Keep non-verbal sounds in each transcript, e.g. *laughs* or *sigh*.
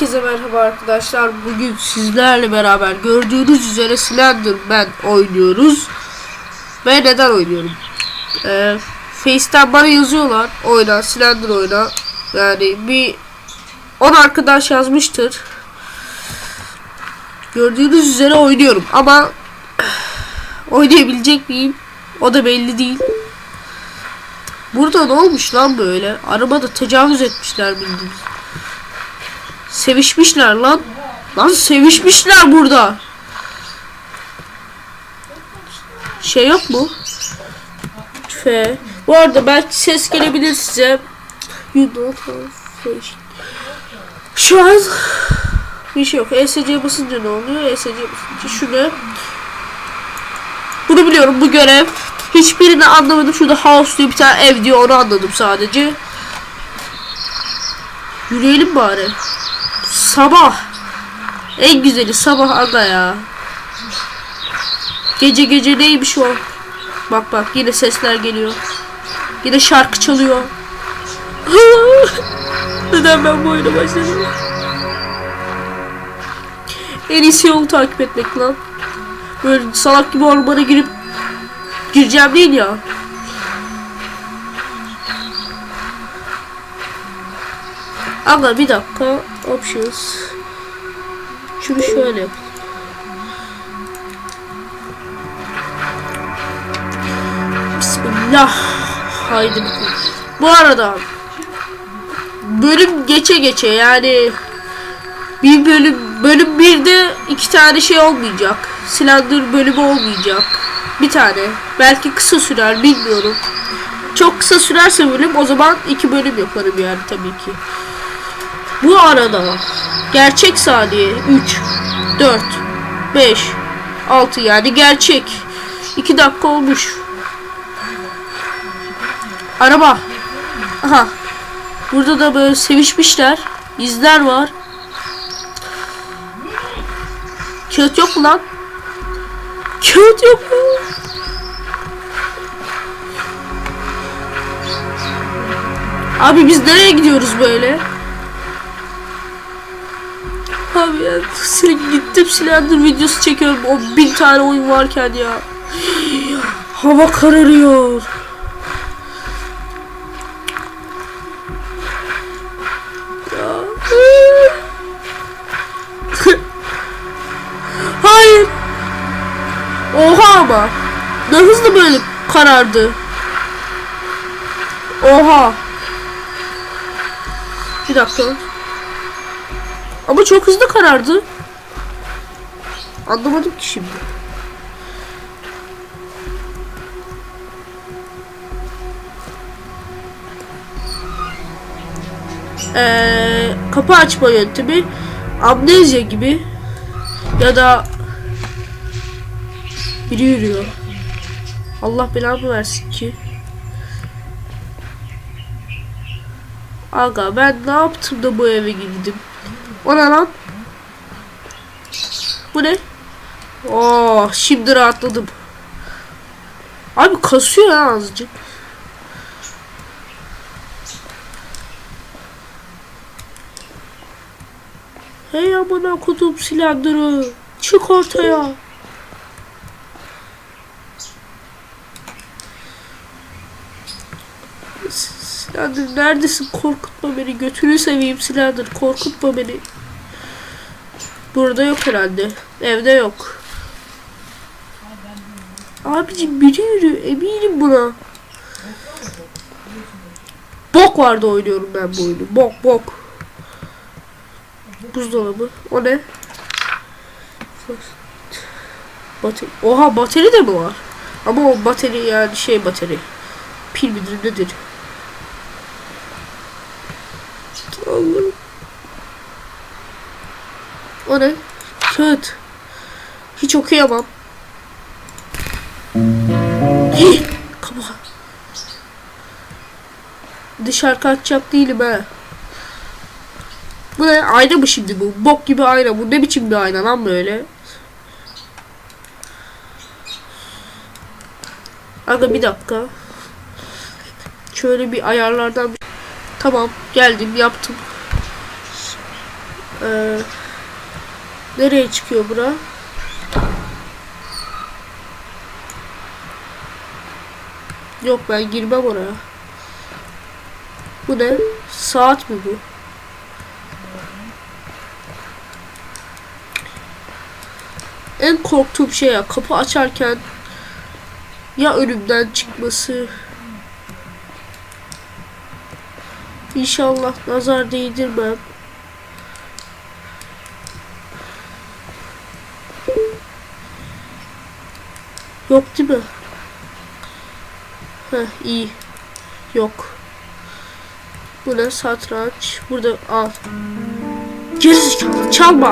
Herkese merhaba arkadaşlar. Bugün sizlerle beraber gördüğünüz üzere Slenderman oynuyoruz. Ve neden oynuyorum? Ee, Face'ten bana yazıyorlar. Oyna, Slender oyna. Yani bir 10 arkadaş yazmıştır. Gördüğünüz üzere oynuyorum ama *sighs* oynayabilecek miyim? O da belli değil. Burada ne olmuş lan böyle? Arabada tecavüz etmişler bildiğiniz. Sevişmişler lan. Lan sevişmişler burada. Şey yok mu? F. Bu arada belki ses gelebilir size. You don't have. Şu an bir şey yok. ESC basınca ne oluyor? ESC basınca şu ne? Bunu biliyorum bu görev. Hiçbirini anlamadım. Şurada house diye bir tane ev diyor onu anladım sadece. Yürüyelim bari. Sabah. En güzeli sabah aga ya. Gece gece neymiş o? Bak bak yine sesler geliyor. Yine şarkı çalıyor. *laughs* Neden ben bu oyuna başladım? En iyisi yolu takip etmek lan. Böyle salak gibi ormana girip gireceğim değil ya. Ama bir dakika. Options. Şunu şöyle yap. Bismillah. Haydi. Bu arada bölüm geçe geçe yani bir bölüm bölüm birde iki tane şey olmayacak. Slender bölümü olmayacak. Bir tane. Belki kısa sürer bilmiyorum. Çok kısa sürerse bölüm o zaman iki bölüm yaparım yani tabii ki. Bu arada gerçek saniye 3 4 5 6 yani gerçek 2 dakika olmuş. Araba. Aha. Burada da böyle sevişmişler. İzler var. Kağıt yok mu lan? Kağıt yok mu? Abi biz nereye gidiyoruz böyle? Abi ya sen gittim Slender videosu çekiyorum o bin tane oyun varken ya. Hava kararıyor. Hayır. Oha ama. Ne hızlı böyle karardı. Oha. Bir dakika. Ama çok hızlı karardı. Anlamadım ki şimdi. Ee, kapı açma yöntemi amnezya gibi ya da biri yürüyor. Allah belamı versin ki. Aga ben ne yaptım da bu eve girdim? O ne lan? Bu ne? Oh şimdi rahatladım. Abi kasıyor ya azıcık. Hey amına kodum silahları. Çık ortaya. Siladır neredesin? Korkutma beni. Götünü seveyim Siladır. Korkutma beni. Burada yok herhalde. Evde yok. Abicim biri yürü. Eminim buna. Bok vardı oynuyorum ben bu oyunu. Bok bok. Buzdolabı. O ne? Bateri. Oha bateri de mi var? Ama o bateri yani şey bateri. Pil midir nedir? Allah'ım. O ne? Kağıt. Hiç okuyamam. Hih! Kaba. Dışarı kaçacak değilim ha. Bu ne? Ayna mı şimdi bu? Bok gibi ayna. Bu ne biçim bir ayna lan böyle? Aga bir dakika. Şöyle bir ayarlardan Tamam geldim yaptım. Ee, nereye çıkıyor bura? Yok ben girmem oraya. Bu ne? Saat mi bu? En korktuğum şey ya kapı açarken ya önümden çıkması. İnşallah nazar değdirmem. Yok değil mi? Heh iyi. Yok. Bu ne satranç? Burada al. Gerizekalı çalma.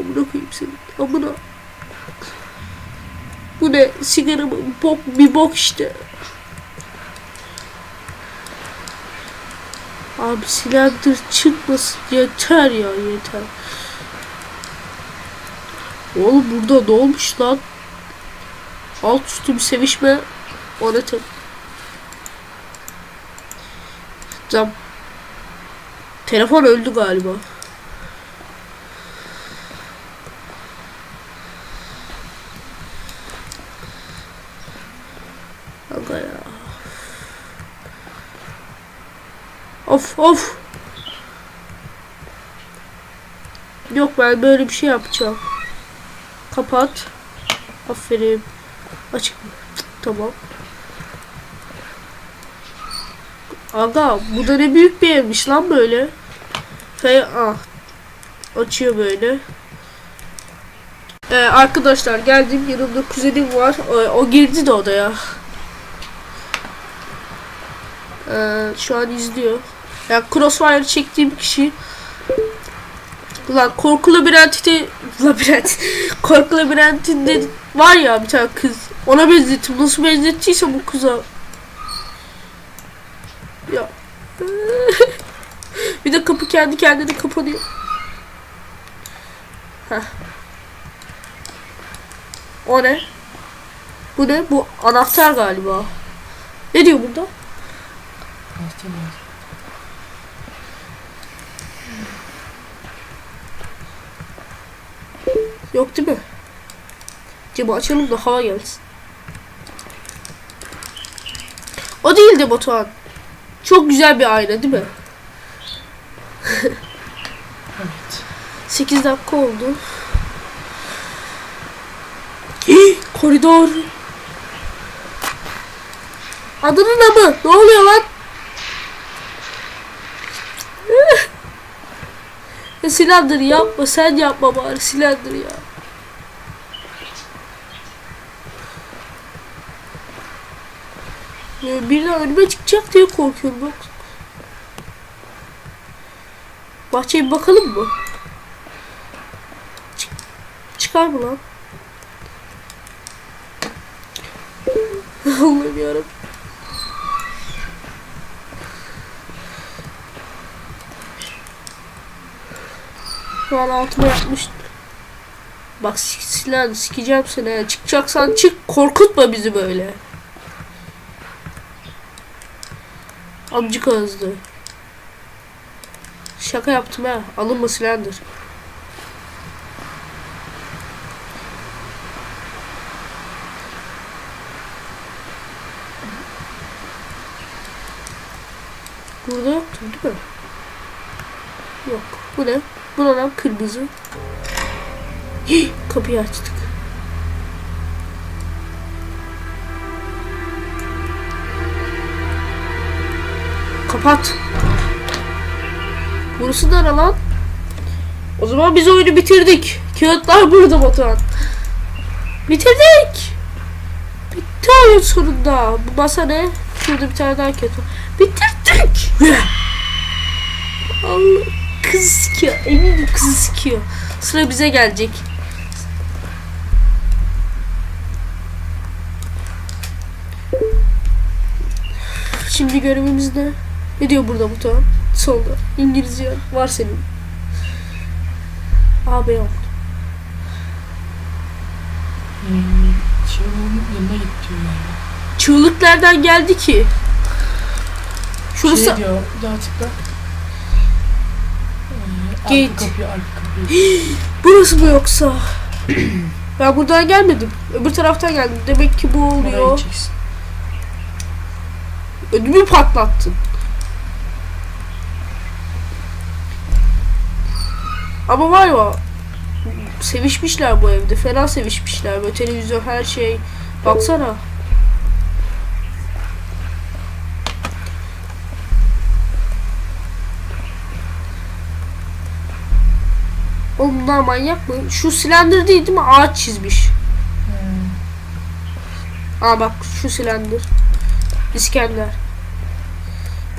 Amına koyayım seni. Amına. Bu ne? Sigara mı? Bok, bir bok işte. Abi silendir çıkmasın. Yeter ya yeter. Oğlum burada ne olmuş lan? Alt üstü bir sevişme. O ne tabi. Telefon öldü galiba. Aga ya. Of of. Yok ben böyle bir şey yapacağım. Kapat. Aferin. Açık Tamam. Aga bu da ne büyük bir evmiş lan böyle. Fe ah. Açıyor böyle. Ee, arkadaşlar geldim yanımda kuzenim var. O, o girdi de odaya. Ee, şu an izliyor. Yani Crossfire çektiğim kişi. Ulan korku labirentinde labirent *laughs* korku labirentinde var ya bir tane kız. Ona benzettim. Nasıl benzettiyse bu kıza. Ya. *laughs* Bir de kapı kendi kendine kapanıyor. Heh. o ne? Bu ne? Bu anahtar galiba. Ne diyor burada? Mı? Yok değil mi? Camı açalım da hava gelsin. O değil de Batuhan. Çok güzel bir ayna değil mi? Evet. 8 dakika oldu. Hii, Koridor. Adının mı? Ne oluyor lan? Ya silendir yapma sen yapma bari silendir ya. Ya birden önüme çıkacak diye korkuyorum bak. Bahçeye bakalım mı? Çık- çıkar mı lan? *laughs* Allah'ım yarabbim. Şu an altıma. Bak silah sikeceğim seni. Çıkacaksan çık. Korkutma bizi böyle. Amcık ağızlı. Şaka yaptım ha. Alınma silendir. Burada yoktu değil mi? Yok. Bu ne? Bu ne lan kırmızı? Hii, kapıyı açtık. Kapat. Burası da lan? O zaman biz oyunu bitirdik. Kağıtlar burada Batuhan. Bitirdik. Bitti oyun sonunda. Bu masa ne? Şurada bir tane daha kağıt var. Bitirdik. Allah kız sikiyor. Eminim kızı sikiyor. Sıra bize gelecek. Şimdi görevimiz ne? Ne diyor burada bu tamam? Solda. İngilizce var senin. AB yok. Şey onun yanına git diyor yani. Çığlık nereden geldi ki? Şurası Şey diyor, bir daha tıkla. Gate. Arka kapıyı arka kapıyı. *gasps* Burası mı yoksa? *clears throat* ben buradan gelmedim. Öbür taraftan geldim. Demek ki bu Oraya oluyor. gideceksin. Ödümü patlattın. Ama var ya sevişmişler bu evde. Fena sevişmişler. Böyle televizyon her şey. Baksana. Oğlum bunlar manyak mı? Şu silindir değil değil mi? Ağaç çizmiş. Hmm. Aa bak şu silindir. İskender.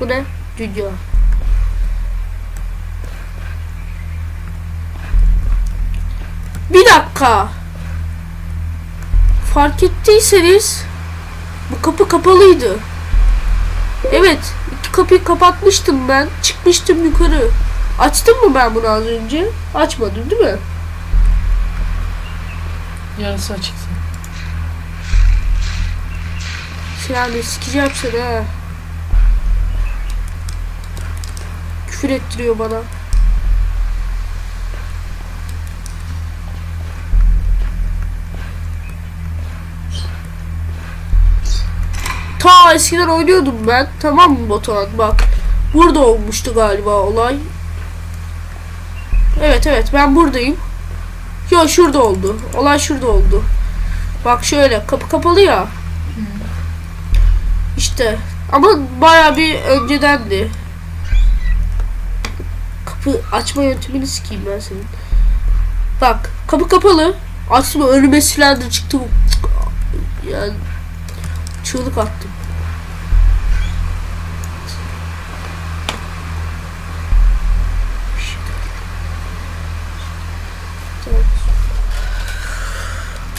Bu ne? Dünya. Bir dakika. Fark ettiyseniz bu kapı kapalıydı. Evet, iki kapıyı kapatmıştım ben. Çıkmıştım yukarı. Açtım mı ben bunu az önce? Açmadım değil mi? Yarısı açıktı. Yani sikeceğim seni ha. Küfür ettiriyor bana. Ta eskiden oynuyordum ben. Tamam mı Batuhan? Bak. Burada olmuştu galiba olay. Evet evet ben buradayım. Yo şurada oldu. Olay şurada oldu. Bak şöyle kapı kapalı ya. İşte ama baya bir öncedendi. Kapı açma yöntemini sikeyim ben senin. Bak kapı kapalı. Açtım önüme silendir çıktı. Yani çığlık attım. Tamam.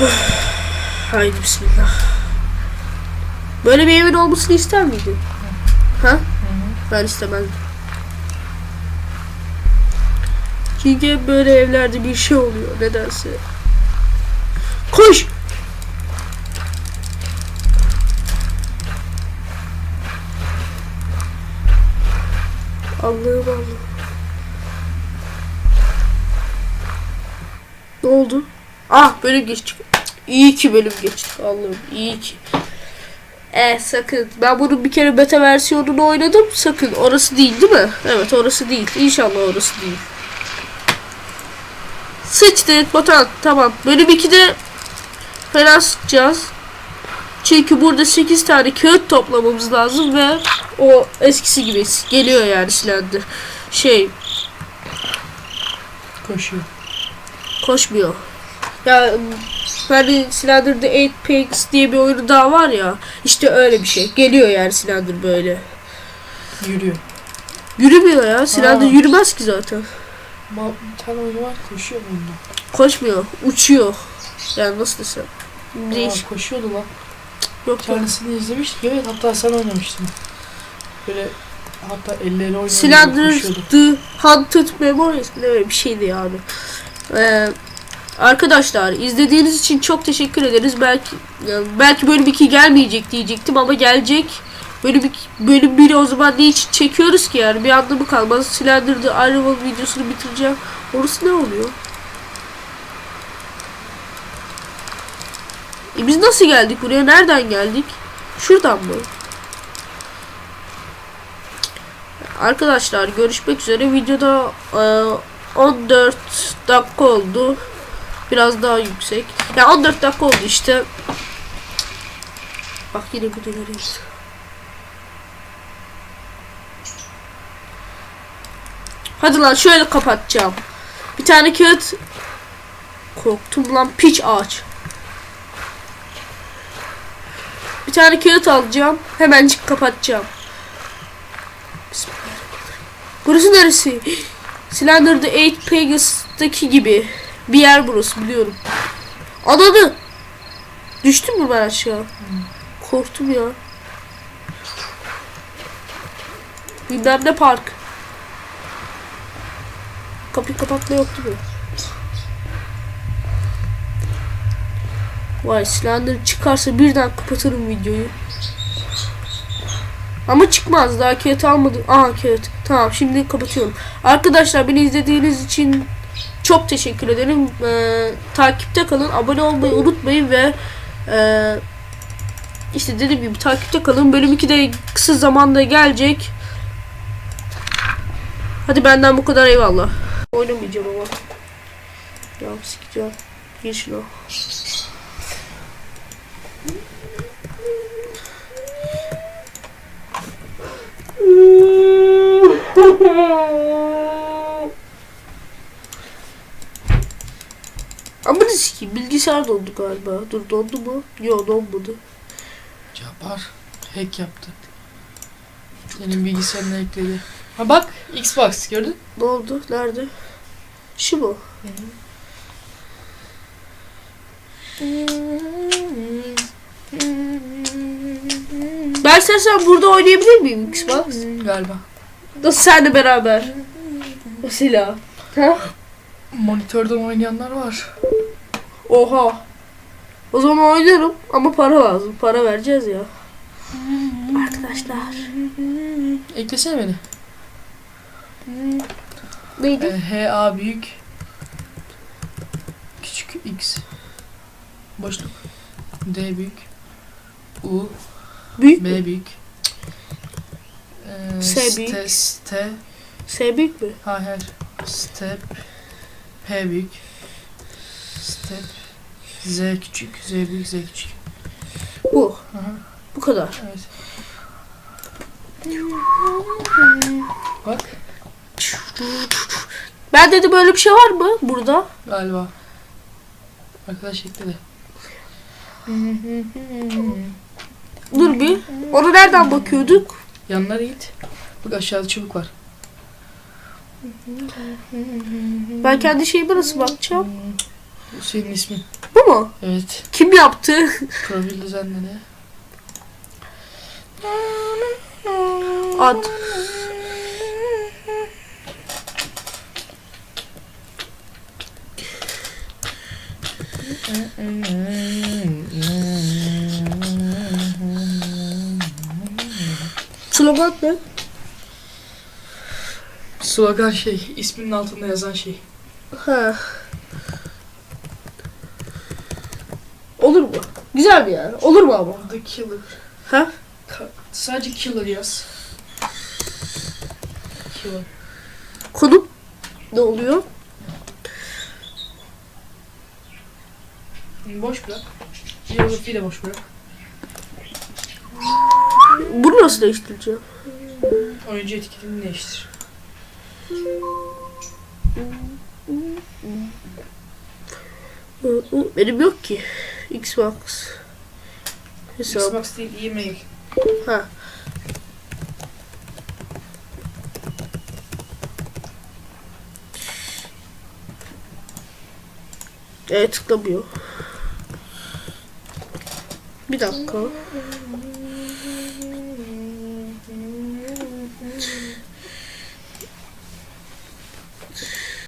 *sighs* Haydi bismillah. Böyle bir evin olmasını ister miydin? Ha? Ben istemezdim. Çünkü böyle evlerde bir şey oluyor nedense. Koş! Allah'ım Allah'ım. Ne oldu? Ah bölüm geçtik. İyi ki bölüm geçtik. Allah'ım iyi ki. E sakın. Ben bunun bir kere beta versiyonunu oynadım. Sakın. Orası değil değil mi? Evet orası değil. İnşallah orası değil. Sıçtık Batuhan. Tamam. Bölüm 2'de fena sıkacağız. Çünkü burada 8 tane kağıt toplamamız lazım ve o eskisi gibi geliyor yani silendir. Şey Koşuyor. koşmuyor. Ya hani Slender'da 8 Pigs diye bir oyunu daha var ya. İşte öyle bir şey. Geliyor yani Slender böyle. Yürüyor. Yürümüyor ya. Slender Aa. yürümez ki zaten. Ma bir tane oyunu var koşuyor bunda. Koşmuyor. Uçuyor. Yani nasıl desem. Değiş. Koşuyordu lan. Yok Bir yok. tanesini izlemiştik. Evet hatta sen oynamıştın. Böyle hatta elleri oynuyordu. Slender. The Haunted Memories ne öyle bir şeydi yani. Ee, arkadaşlar izlediğiniz için çok teşekkür ederiz. Belki belki bölüm 2 gelmeyecek diyecektim ama gelecek. Bölüm 2, bölüm 1'i o zaman ne için çekiyoruz ki yani bir anlamı kalmaz. Slender The Arrival videosunu bitireceğim. Orası ne oluyor? E biz nasıl geldik buraya? Nereden geldik? Şuradan mı? Arkadaşlar görüşmek üzere. Videoda e, 14 dakika oldu. Biraz daha yüksek. Ya 14 dakika oldu işte. Bak yine bu görüyoruz. Hadi lan şöyle kapatacağım. Bir tane kağıt korktum lan piç ağaç. Bir tane kağıt alacağım. Hemencik kapatacağım. Burası neresi? *gasps* Slender'da 8 Pegasus'taki gibi. Bir yer burası biliyorum. Ananı! Düştüm mü ben aşağı? Korktum ya. Bilmem ne park. Kapıyı kapatma yok değil mi? Vay Slender çıkarsa birden kapatırım videoyu. Ama çıkmaz daha kağıt almadım. Aha kağıt. Tamam şimdi kapatıyorum. Arkadaşlar beni izlediğiniz için çok teşekkür ederim. Ee, takipte kalın. Abone olmayı unutmayın ve e, işte dediğim gibi takipte kalın. Bölüm 2 de kısa zamanda gelecek. Hadi benden bu kadar eyvallah. Oynamayacağım ama. Ya sikeceğim. Gir şunu. *laughs* Ama ne sikeyim bilgisayar dondu galiba. Dur dondu mu? Yok donmadı. Cabbar hack yaptı. Senin bilgisayarına ekledi. Ha bak Xbox gördün? Ne oldu? Nerede? Şu mu? Ben istersen burada oynayabilir miyim Xbox? Galiba. Nasıl seninle beraber? Mesela. Ha? Monitörden oynayanlar var. Oha. O zaman oynarım ama para lazım. Para vereceğiz ya. Arkadaşlar. Eklesene beni. Neydi? Ee, H A büyük. Küçük X. Boşluk. D büyük. U. Büyük? B büyük. Ee, S büyük. Ste, S büyük mü? hayır. Step. P büyük. Step. Z küçük. Z büyük. Z küçük. Bu. Aha, Bu kadar. evet. Bak. Ben dedi böyle bir şey var mı burada? Galiba. Arkadaş ekledi. Dur bir. Ona nereden bakıyorduk? Yanlara git. Bak aşağıda çubuk var. Ben kendi şeyime nasıl bakacağım? Bu senin ismin. Bu mu? Evet. Kim yaptı? Profil düzenleri. Ad. Slogan ne? Slogan şey, isminin altında yazan şey. Ha. Olur mu? Güzel bir yer. Olur mu ama? The Killer. Ha? Ka- sadece Killer yaz. Killer. Konum ne oluyor? Boş bırak. Geografiyi de boş bırak. Bunu nasıl değiştireceğim? Oyuncu etiketini değiştir. Benim yok ki. Xbox. Hesap. Xbox değil, e-mail. Ha. Evet tıklamıyor. Bir dakika.